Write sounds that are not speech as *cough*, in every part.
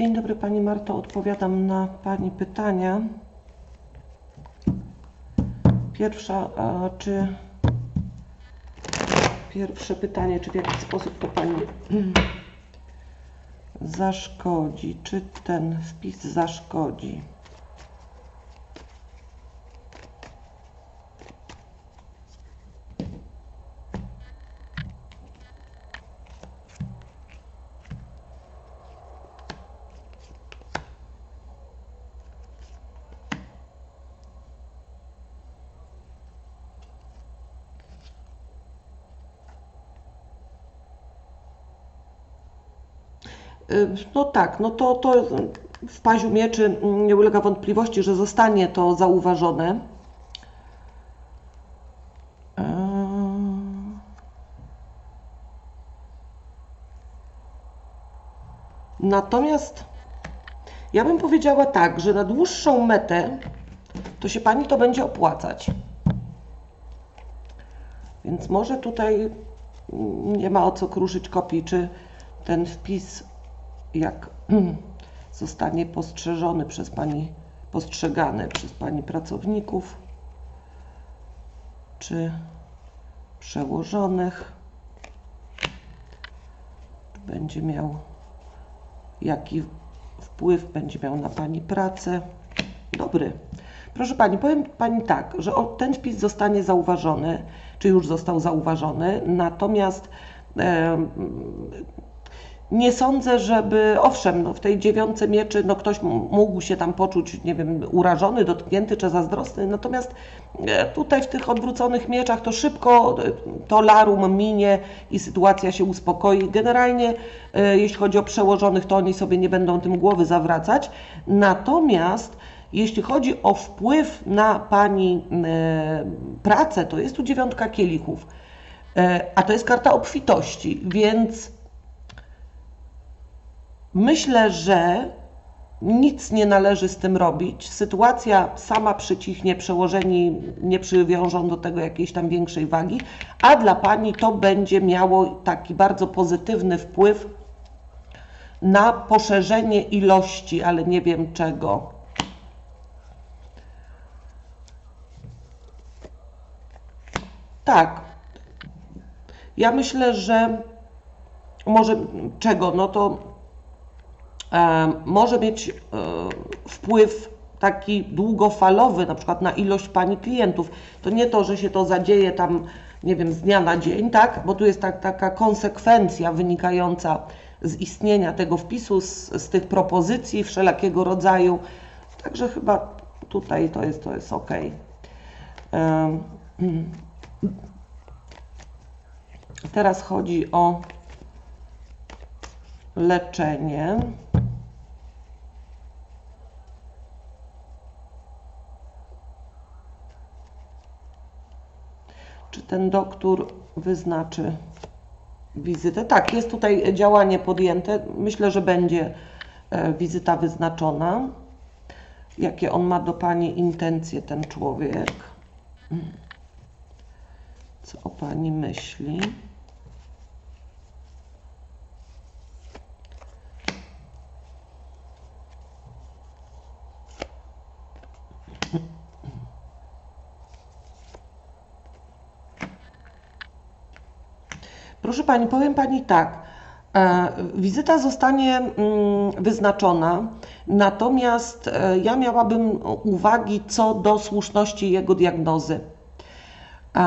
Dzień dobry Pani Marto, odpowiadam na Pani pytania. Pierwsza, czy pierwsze pytanie, czy w jaki sposób to Pani zaszkodzi? Czy ten wpis zaszkodzi? No tak, no to, to w paziu mieczy nie ulega wątpliwości, że zostanie to zauważone. Ym. Natomiast ja bym powiedziała tak, że na dłuższą metę to się Pani to będzie opłacać. Więc może tutaj nie ma o co kruszyć kopii, czy ten wpis, jak *clears throat* zostanie postrzeżony przez Pani, postrzegany przez Pani pracowników, czy przełożonych, będzie miał, jaki wpływ będzie miał na Pani pracę. Dobry. Proszę Pani, powiem Pani tak, że ten wpis zostanie zauważony, czy już został zauważony, natomiast e, nie sądzę, żeby, owszem, no w tej dziewiątce mieczy no ktoś mógł się tam poczuć, nie wiem, urażony, dotknięty czy zazdrosny, natomiast e, tutaj w tych odwróconych mieczach to szybko e, to larum minie i sytuacja się uspokoi. Generalnie, e, jeśli chodzi o przełożonych, to oni sobie nie będą tym głowy zawracać, natomiast jeśli chodzi o wpływ na Pani pracę, to jest tu dziewiątka kielichów, a to jest karta obfitości, więc Myślę, że nic nie należy z tym robić. Sytuacja sama przycichnie, przełożeni nie przywiążą do tego jakiejś tam większej wagi, a dla Pani to będzie miało taki bardzo pozytywny wpływ na poszerzenie ilości, ale nie wiem czego. Tak. Ja myślę, że może czego? No to może mieć e, wpływ taki długofalowy, na przykład na ilość Pani klientów. To nie to, że się to zadzieje tam, nie wiem, z dnia na dzień, tak? Bo tu jest tak, taka konsekwencja wynikająca z istnienia tego wpisu, z, z tych propozycji wszelakiego rodzaju. Także chyba tutaj to jest, to jest ok. *clears throat* Teraz chodzi o leczenie. Czy ten doktor wyznaczy wizytę? Tak, jest tutaj działanie podjęte. Myślę, że będzie e, wizyta wyznaczona. Jakie on ma do Pani intencje, ten człowiek? Co o Pani myśli? Pani, powiem Pani tak. E, wizyta zostanie mm, wyznaczona, natomiast e, ja miałabym uwagi co do słuszności jego diagnozy. E,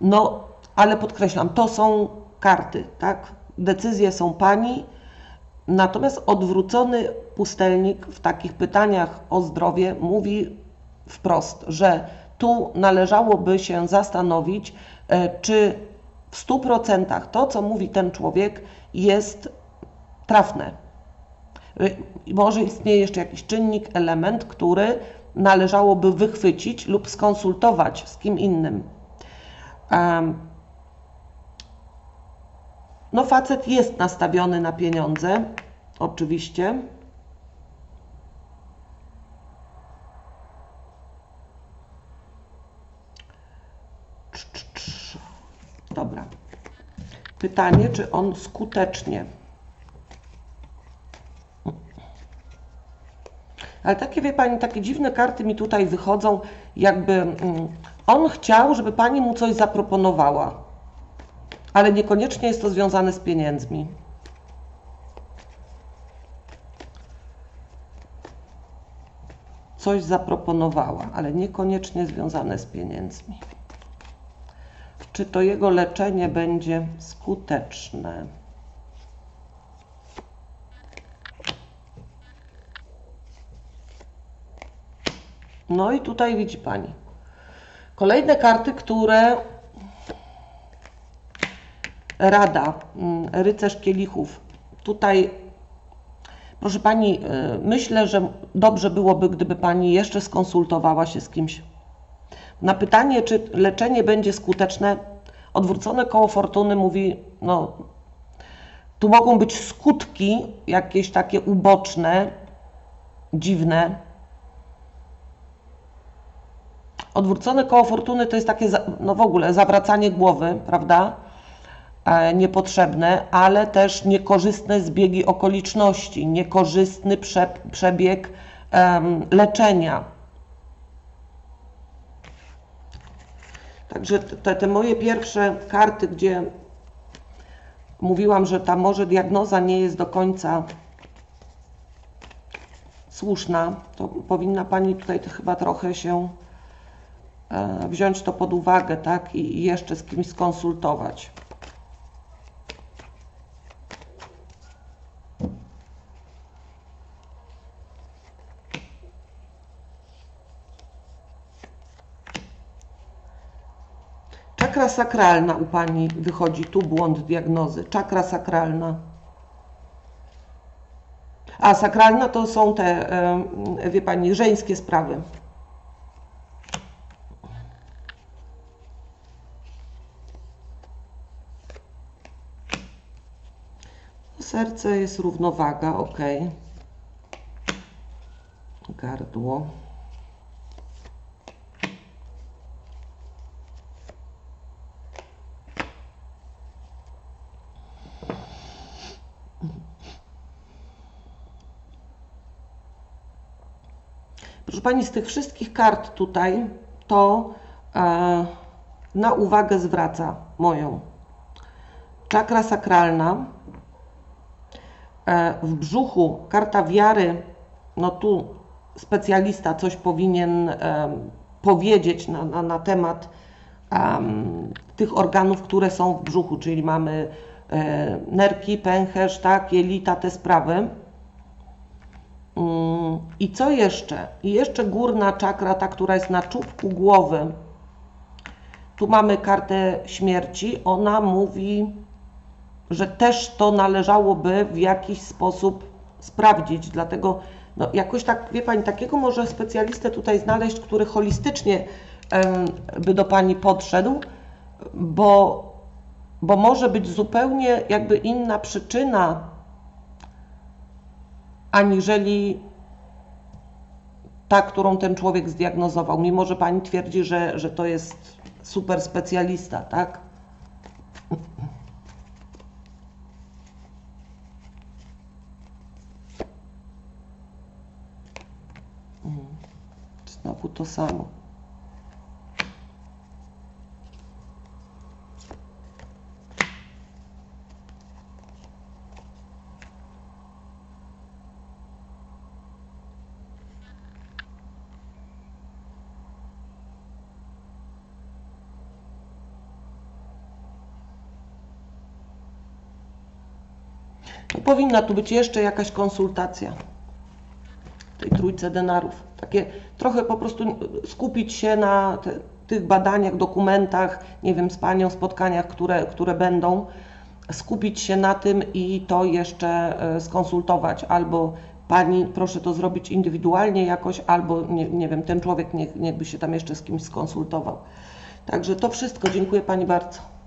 no, ale podkreślam, to są karty, tak? Decyzje są Pani, natomiast odwrócony pustelnik w takich pytaniach o zdrowie mówi wprost, że tu należałoby się zastanowić, czy w 100% to, co mówi ten człowiek, jest trafne. Y, Może istnieje jeszcze jakiś czynnik, element, który należałoby wychwycić lub skonsultować z kim innym. Em, No, facet jest nastawiony na pieniądze, oczywiście. Pytanie, czy on skutecznie. Ale takie, wie Pani, takie dziwne karty mi tutaj wychodzą, jakby mm, on chciał, żeby Pani mu coś zaproponowała, ale niekoniecznie jest to związane z pieniędzmi. Coś zaproponowała, ale niekoniecznie związane z pieniędzmi. Czy to jego leczenie będzie skuteczne? No i tutaj widzi Pani. Kolejne karty, które Rada, mm, rycerz kielichów. Tutaj, proszę Pani, y, myślę, że dobrze byłoby, gdyby Pani jeszcze skonsultowała się z kimś. Na pytanie, czy leczenie będzie skuteczne, odwrócone koło fortuny mówi, no, tu mogą być skutki jakieś takie uboczne, dziwne, Odwrócone koło fortuny to jest takie, no w ogóle, zawracanie głowy, prawda? E, niepotrzebne, ale też niekorzystne zbiegi okoliczności, niekorzystny prze, przebieg leczenia. Także te, te moje pierwsze karty, gdzie mówiłam, że ta może diagnoza nie jest do końca słuszna, to powinna Pani tutaj chyba trochę się E, wziąć to pod uwagę, tak, i jeszcze z kimś skonsultować. Czakra sakralna u Pani wychodzi, tu błąd diagnozy. Czakra sakralna. A sakralna to są te, wie Pani, żeńskie sprawy. Serce jest równowaga, ok. Gardło. Proszę Pani, z tych wszystkich kart tutaj, to e, na uwagę zwraca moją czakra sakralna, E, w brzuchu, karta wiary, no tu specjalista coś powinien powiedzieć na, na, na temat tych organów, które są w brzuchu, czyli mamy e, nerki, pęcherz, tak, jelita, te sprawy. Um, I co jeszcze? I jeszcze górna czakra, ta, która jest na czubku głowy. Tu mamy kartę śmierci. Ona mówi że też to należałoby w jakiś sposób sprawdzić. Dlatego no, jakoś tak, wie Pani, takiego może specjalistę tutaj znaleźć, który holistycznie by do Pani podszedł, bo, bo może być zupełnie jakby inna przyczyna, aniżeli ta, którą ten człowiek zdiagnozował. Mimo, że Pani twierdzi, że, że to jest super specjalista, tak? *laughs* Znowu to samo. No, powinna tu być jeszcze jakaś konsultacja tej trójce denarów. Takie trochę po prostu skupić się na te, tych badaniach, dokumentach, nie wiem, z Panią, spotkaniach, które, które będą, skupić się na tym i to jeszcze e, skonsultować. Albo Pani, proszę to zrobić indywidualnie jakoś, albo nie, nie wiem, ten człowiek niech, niech by się tam jeszcze z kimś skonsultował. Także to wszystko. Dziękuję Pani bardzo.